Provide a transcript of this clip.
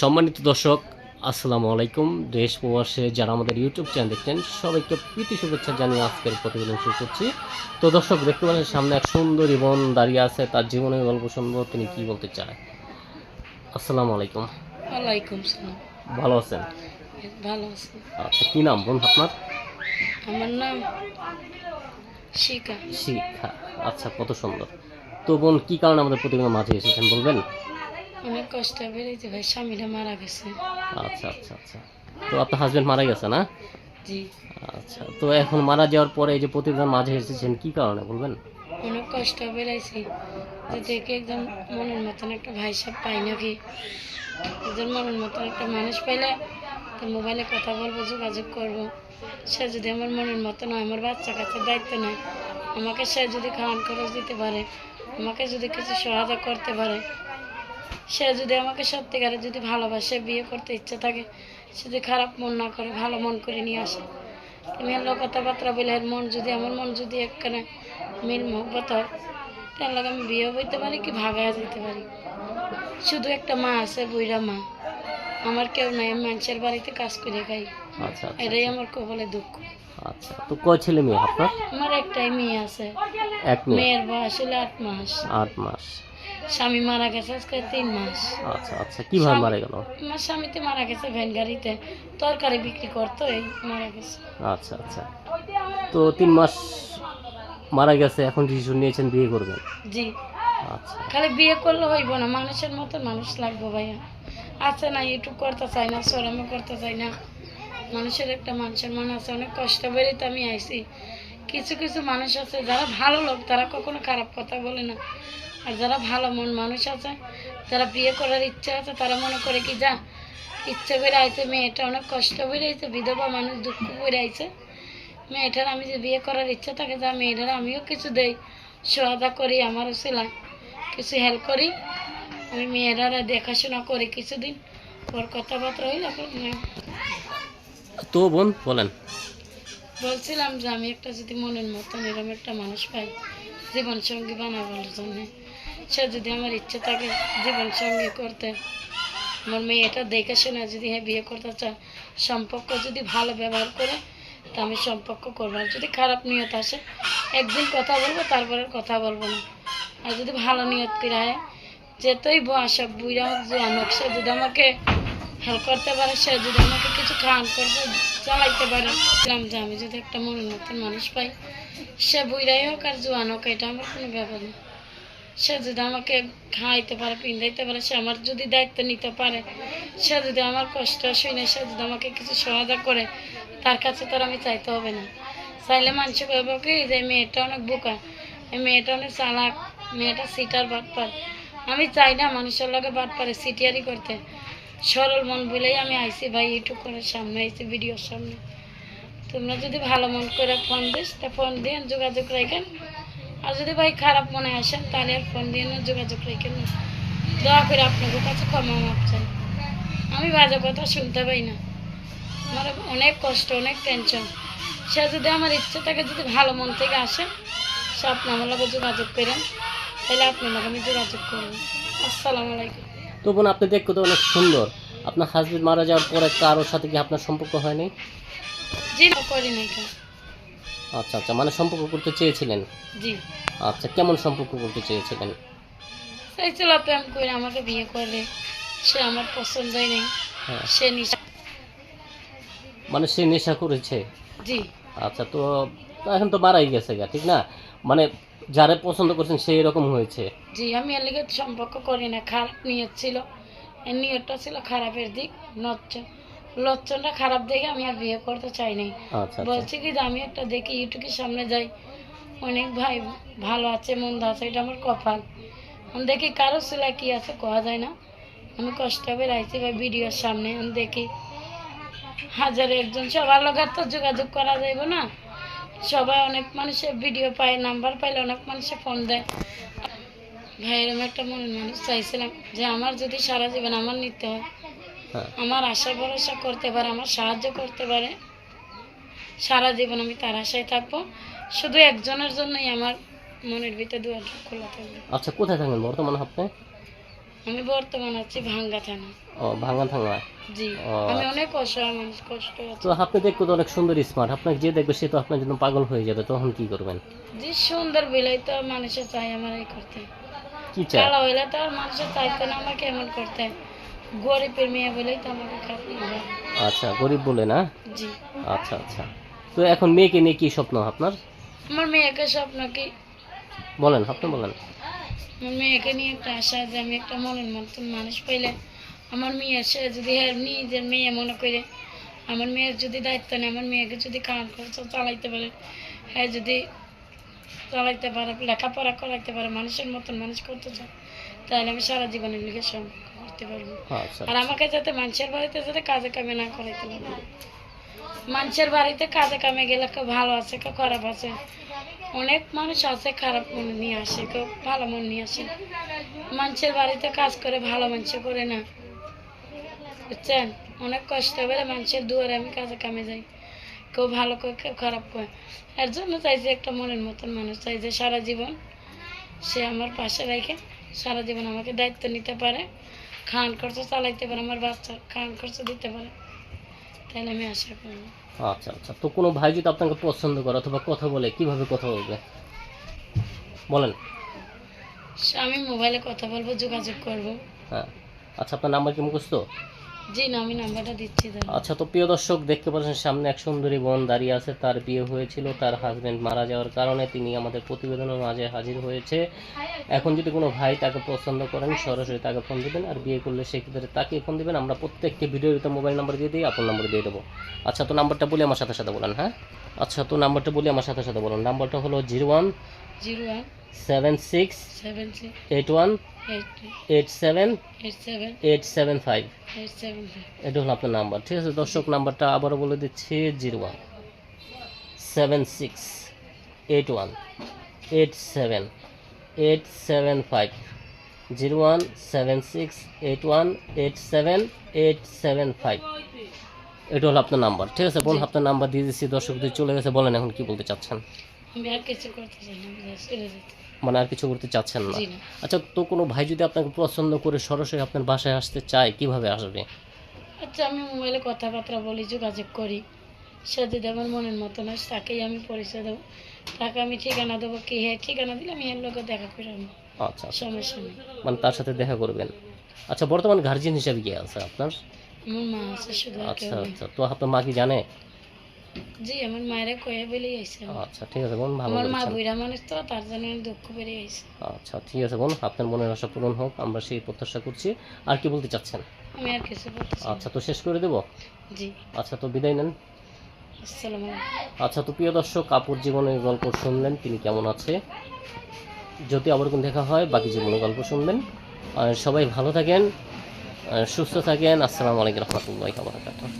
সম্মানিত দর্শক আসসালামু আলাইকুম। দেশ প্রবাসে যারা আমাদের ইউটিউব চ্যানেল দেখছেন সবাইকে প্রীতি শুভেচ্ছা জানিয়ে আজকের প্রতিবেদন শুরু করছি। তো দর্শক দেখতে পাচ্ছেন সামনে এক সুন্দরী বোন দাঁড়িয়ে আছে তার জীবনের গল্প শুনব তিনি কি বলতে চায়? আসসালামু আলাইকুম। ওয়ালাইকুম সালাম। ভালো আছেন? ভালো আছি। আচ্ছা কি নাম বোন আপনার? আমার নাম শিকা শিক্ষা আচ্ছা কত সুন্দর। তো বোন কি কারণে আমাদের প্রতিবেদন মাঝে এসেছেন বলবেন? অনেক কষ্ট বেড়েছে ভাই স্বামীরা মারা গেছে। আচ্ছা আচ্ছা আচ্ছা। তো আপনার হাজবেন্ড মারা গেছে না? জি। আচ্ছা তো এখন মারা যাওয়ার পরে এই যে প্রতিবেদন মাঝে এসেছেন কি কারণে বলবেন? অনেক কষ্ট বেড়েছি যে দেখে একদম মনের মতন একটা ভাই সাহেব পাই নাকি? একজন মনের মতন একটা মানুষ পাইলে তো মোবাইলে কথা বলব যোগাযোগ করব। সে যদি আমার মনের মতন হয় আমার বাচ্চা কাচ্চার দায়িত্ব নেয় আমাকে সে যদি খাওয়ান খরচ দিতে পারে আমাকে যদি কিছু সহায়তা করতে পারে সে যদি আমাকে সত্যিকারে যদি ভালোবাসে বিয়ে করতে ইচ্ছা থাকে সে যদি খারাপ মন না করে ভালো মন করে নিয়ে আসে। তুমি এর লোক কথাবার্তা বলে এর মন যদি আমার মন যদি একখানে মিল মহব্বত হয় তার লগে আমি বিয়ে হইতে পারি কি ভাগায় দিতে পারি? শুধু একটা মা আছে বুইরা মা। আমার কেউ নাই আমি মানুষের বাড়িতে কাজ করে খাই। আচ্ছা আচ্ছা এটাই আমার দুঃখ। আচ্ছা তো কয় ছেলে মেয়ে আপনার? আমার একটাই মেয়ে আছে। এক মেয়ের বয়স হলো আট মাস। আট মাস। স্বামী মারা গেছে আজকে তিন মাস। আচ্ছা আচ্ছা কীভাবে মারা গেল? আমার স্বামীতে মারা গেছে ভ্যান গাড়িতে। তরকারি বিক্রি করতো এই মারা গেছে। আচ্ছা আচ্ছা। তো তিন মাস মারা গেছে এখন ডিসিশন নিয়েছেন বিয়ে করবেন? জি। আচ্ছা। খালি বিয়ে করলে হইব না মানুষের মতো মানুষ লাগবে ভাইয়া। আছে না ইউটিউব করতে চাই না সরমে করতে চাই না। মানুষের একটা মানুষের মন আছে অনেক কষ্ট বেড়ে তো আমি আইছি। কিছু কিছু মানুষ আছে, যারা ভালো লোক, তারা কখনো খারাপ কথা বলে না। আর যারা ভালো মন মানুষ আছে, যারা বিয়ে করার ইচ্ছা আছে, তারা মনে করে কি, যা, ইচ্ছা করে আইছে, মেয়েটা অনেক কষ্ট করে আইছে, বিধবা মানুষ দুঃখ করে আইছে। মেয়েটার আমি যে বিয়ে করার ইচ্ছা থাকে, যা, মেয়েটার আমিও কিছু দেই। সহায়তা করি, আমারও সেলাই। কিছু হেল্প করি। আমি মেয়েরা দেখাশোনা করি কিছুদিন। ওর কথাবার্তা হইলে এখন তো বোন, বলেন। বলছিলাম যে আমি একটা যদি মনের মতন এরকম একটা মানুষ পাই জীবন সঙ্গী বানাবার জন্য। সে যদি আমার ইচ্ছে থাকে জীবন সঙ্গী করতে। আমার মেয়েটা দেখে শুনে যদি হ্যাঁ বিয়ে করতে চায়, সম্পর্ক যদি ভালো ব্যবহার করে, তা আমি সম্পর্ক করব। আর যদি খারাপ নিয়ত আসে, একদিন কথা বলব, তারপরে কথা বলব না। আর যদি ভালো নিয়ত করে হয় যেতই বয়স বুড়া হোক জোয়ান হোক সে যদি আমাকে হেল্প করতে পারে, সে যদি আমাকে কিছু খাওয়ান করতে চালাইতে পারে। বললাম যে আমি যদি একটা মনের মতন মানুষ পাই, সে বুড়াই হোক আর জোয়ান হোক, এটা আমার কোনো ব্যাপার না। সে যদি আমাকে খাওয়াইতে পারে, পিন্ধাইতে পারে, সে আমার যদি দায়িত্ব নিতে পারে, সে যদি আমার কষ্ট শুনে, সে যদি আমাকে কিছু সহায়তা করে, তার কাছে তো আমি চাইতে হবে না। চাইলে মানুষ বলব কি যে মেয়েটা অনেক বোকা, এই মেয়েটা অনেক চালাক, মেয়েটা সিটার বাট পার আমি চাই না মানুষের লগে বাট পারে সিটিয়ারি করতে। সরল মন বলেই আমি আইসি ভাই ইউটিউব করে সামনে আইসি ভিডিওর সামনে। তোমরা যদি ভালো মন করে ফোন দিস, তা ফোন দিয়ে যোগাযোগ রাখেন আর যদি ভাই খারাপ মনে আসেন, তাহলে আর ফোন দিয়ে না যোগাযোগ রেখে না। দয়া করে আপনাদের কাছে ক্ষমা মাপ চাই। আমি বাজে কথা শুনতে পাই না। আমার অনেক কষ্ট, অনেক টেনশন সে যদি আমার ইচ্ছে থাকে, যদি ভালো মন থেকে আসে, সে আপনি আমার লগে যোগাযোগ করেন। তাহলে আপনার লগে আমি যোগাযোগ করব। আসসালামু আলাইকুম। তো বোন আপনি দেখতে তো অনেক সুন্দর। আপনার হাজবেন্ড মারা যাওয়ার পরে কারোর সাথে কি আপনার সম্পর্ক হয়নি? জি না করি নাই আচ্ছা আচ্ছা মানে সম্পর্ক করতে চেয়েছিলেন? জি। আচ্ছা কেমন সম্পর্ক করতে চেয়েছিলেন? চাইছিল প্রেম করে আমাকে বিয়ে করবে সে আমার পছন্দই নেই। হ্যাঁ। সে নিশা মানে সে নেশা করেছে? জি। আচ্ছা তো তো এখন তো মারাই গেছে গা ঠিক না? মানে যারা পছন্দ করছেন সেই রকম হয়েছে? জি আমি এর লিগে সম্পর্ক করি না। খারাপ নিয়ত ছিল। এর নিয়তটা ছিল খারাপের দিক লচ্ছন লচ্ছনটা খারাপ দেখে আমি আর বিয়ে করতে চাই নাই। আচ্ছা আচ্ছা। বলছি কি যে আমি একটা দেখি ইউটিউবের সামনে যাই। অনেক ভাই ভালো আছে মন্দ আছে এটা আমার কপাল। আমি দেখি কারও ছেলে কি আছে কোয়া যায় না। আমি কষ্ট হবে রাইছি ভাই ভিডিওর সামনে। আমি দেখি হাজারে একজন সবার লগার তো যোগাযোগ করা যাইব না। সবাই অনেক মানুষের ভিডিও পায় নাম্বার পাইলে অনেক মানুষে ফোন দেয়। ভাই এরকম একটা মনের মানুষ চাইছিলাম যে আমার যদি সারা জীবন আমার নিতে হয় হ্যাঁ। আমার আশা ভরসা করতে পারে আমার সাহায্য করতে পারে সারা জীবন আমি তার আশায় থাকব। শুধু একজনের জন্যই আমার মনের ভিতরে দুয়ার খোলা থাকবে। আচ্ছা কোথায় থাকেন বর্তমানে আপনি? আমি বর্তমান আছি ভাঙ্গা থানা। ও ভাঙা ভাঙা জি। আমি আচ্ছা। অনেক অসহায় মানুষ কষ্ট তো আপনি দেখতে তো অনেক সুন্দর স্মার্ট আপনাকে যে দেখবে সে তো আপনার জন্য পাগল হয়ে যাবে তখন কি করবেন? যে সুন্দর বিলাই তো মানুষের চাই আমার এই করতে। কি চায়? কালো হইলে তো আর মানুষের চাইতো না আমাকে এমন করতে? গরিবের মেয়ে বলেই তো আমাকে লাগে। আচ্ছা গরিব বলে না? জি। আচ্ছা আচ্ছা। তো এখন মেয়েকে নিয়ে কি স্বপ্ন আপনার? আমার মেয়েকে স্বপ্ন কি? বলেন আপনি বলেন। আমার মেয়েকে নিয়ে একটা আশা যে আমি একটা মনের মতন মানুষ পাইলে আমার মেয়ে সে যদি হ্যাঁ নিজের মেয়ে মনে করে আমার মেয়ের যদি দায়িত্ব নেই আমার মেয়েকে যদি কাম খরচ চালাইতে পারে হ্যাঁ যদি চালাইতে পারে লেখাপড়া করাইতে পারে মানুষের মতন মানুষ করতে চায় তাহলে আমি সারা জীবনের লিখে সম্পর্ক করতে পারব। আচ্ছা আর আমাকে যাতে মানুষের বাড়িতে যাতে কাজে কামে না করাইতে পারব মানুষের বাড়িতে কাজে কামে গেলে কেউ ভালো আছে কেউ খারাপ আছে অনেক মানুষ আছে, খারাপ মন নিয়ে আসে, কেউ ভালো মন নিয়ে আসে মানুষের বাড়িতে কাজ করে ভালো মানুষ করে না। বুঝছেন? অনেক কষ্ট করে মানুষের দুয়ারে আমি কাজে কামে যাই। কেউ ভালো করে, কেউ খারাপ করে। এর জন্য চাইছে একটা মনের মতন মানুষ চাই যে সারা জীবন সে আমার পাশে রেখে সারা জীবন আমাকে দায়িত্ব নিতে পারে, খান খরচ চালাইতে পারে, আমার বাচ্চার খান খরচ দিতে পারে। তাহলে আমি আশা করব আচ্ছা আচ্ছা। তো কোনো ভাই যদি আপনাকে পছন্দ করে অথবা কথা বলে কীভাবে কথা বলবে? বলেন। আমি মোবাইলে কথা বলব যোগাযোগ করব। হ্যাঁ। আচ্ছা আপনার নাম্বার কি মুখস্থ? জি না আমি নাম্বারটা দিচ্ছি আচ্ছা তো প্রিয় দর্শক দেখতে পাচ্ছেন সামনে এক সুন্দরী বোন দাঁড়িয়ে আছে। তার বিয়ে হয়েছিল তার হাজবেন্ড মারা যাওয়ার কারণে তিনি আমাদের প্রতিবেদনের মাঝে হাজির হয়েছে। এখন যদি কোনো ভাই তাকে পছন্দ করেন সরাসরি তাকে ফোন দিবেন আর বিয়ে করলে সেক্ষেত্রে তাকে ফোন দিবেন। আমরা প্রত্যেকটি ভিডিওতে মোবাইল নাম্বার দিয়ে দিই আপনার নাম্বার দিয়ে দেবো। আচ্ছা তো নাম্বারটা বলি আমার সাথে সাথে বলেন হ্যাঁ? আচ্ছা তো নাম্বারটা বলি আমার সাথে সাথে বলুন। নাম্বারটা হলো zero one zero one seven six seven six eight one eight seven eight seven eight seven five eight seven five এটা হলো আপনার নাম্বার ঠিক আছে? দর্শক নাম্বারটা আবারও বলে দিচ্ছি zero one seven six eight one eight seven eight seven five zero one seven six eight one eight seven eight seven five. এটা হলো আপনার নাম্বার ঠিক আছে? বোন আপনার নাম্বার দিয়ে দিচ্ছি দর্শকদের চলে গেছে বলেন এখন কি বলতে চাচ্ছেন? আমি আর কিছু করতে চাই না আমি চলে যেতে মানে আর কিছু করতে চাচ্ছেন না? জি না। আচ্ছা তো কোনো ভাই যদি আপনাকে পছন্দ করে সরাসরি আপনার বাসায় আসতে চায় কীভাবে আসবে? আচ্ছা আমি মোবাইলে কথাবার্তা বলি যোগাযোগ করি। সে যদি আমার মনের মতন হয় তাকেই আমি পরিচয় দেবো। তাকে আমি ঠিকানা দেবো কি হ্যাঁ ঠিকানা দিলে আমি এর লোকে দেখা করে আনব আচ্ছা আচ্ছা। সমস্যা নেই। মানে তার সাথে দেখা করবেন। আচ্ছা বর্তমান গার্জিয়ান হিসাবে কি আছে আপনার? আমার মা আছে শুধু আর কেউ আচ্ছা নেই। আচ্ছা। তো আপনার মা কি জানে? জি আমার মায়ের কয়ে বলেই আইসে আচ্ছা ঠিক আছে বোন ভালো আমার মা বুড়া মানুষ তো তার জন্য দুঃখ বেরিয়ে আইসে আচ্ছা ঠিক আছে বোন আপনার মনের আশা পূরণ হোক আমরা সেই প্রত্যাশা করছি। আর কি বলতে চাচ্ছেন? আমি আর কিছু বলতে আচ্ছা তো শেষ করে দেবো? জি। আচ্ছা তো বিদায় নেন। আসসালামু আলাইকুম। আচ্ছা তো প্রিয় দর্শক আপুর জীবনের গল্প শুনলেন তিনি কেমন আছে? যদি আবার কোন দেখা হয় বাকি জীবনের গল্প শুনবেন। সবাই ভালো থাকেন সুস্থ থাকেন। আসসালামু আলাইকুম রহমতুল্লাহ বারাকাতুহ।